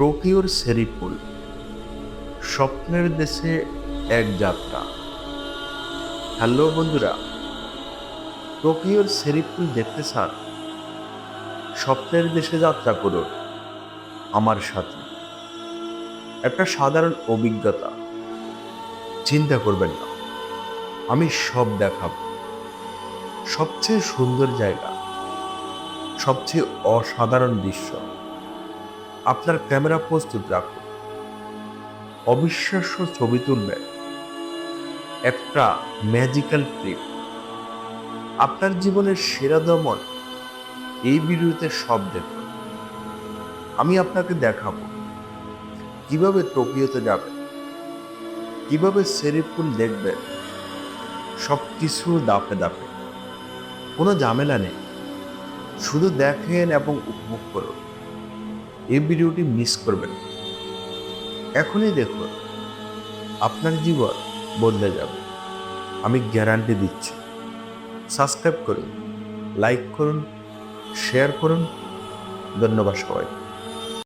টোকিওর সেরিপুল স্বপ্নের দেশে এক যাত্রা। হ্যালো বন্ধুরা টোকিওর সেরিপুল দেখতে চান? স্বপ্নের দেশে যাত্রা করুন, আমার সাথে। একটা সাধারণ অভিজ্ঞতা। চিন্তা করবেন না, আমি সব দেখাবো। সবচেয়ে সুন্দর জায়গা, সবচেয়ে অসাধারণ দৃশ্য। আপনার ক্যামেরা প্রস্তুত রাখুন। অবিশ্বাস্য ছবি তুলবেন। একটা ম্যাজিক্যাল ট্রিপ আপনার জীবনের সেরা দমন এই ভিডিওতে সব দেখুন। আমি আপনাকে দেখাবো কীভাবে টোকিওতে যাবেন, কীভাবে সেরিফুল দেখবেন সব কিছু দাপে দাপে কোনো ঝামেলা নেই। শুধু দেখেন এবং উপভোগ করুন। এই ভিডিওটি মিস করবেন এখনই দেখুন, আপনার জীবন বদলে যাবে। আমি গ্যারান্টি দিচ্ছি। সাবস্ক্রাইব করুন, লাইক করুন, শেয়ার করুন। ধন্যবাদ সবাই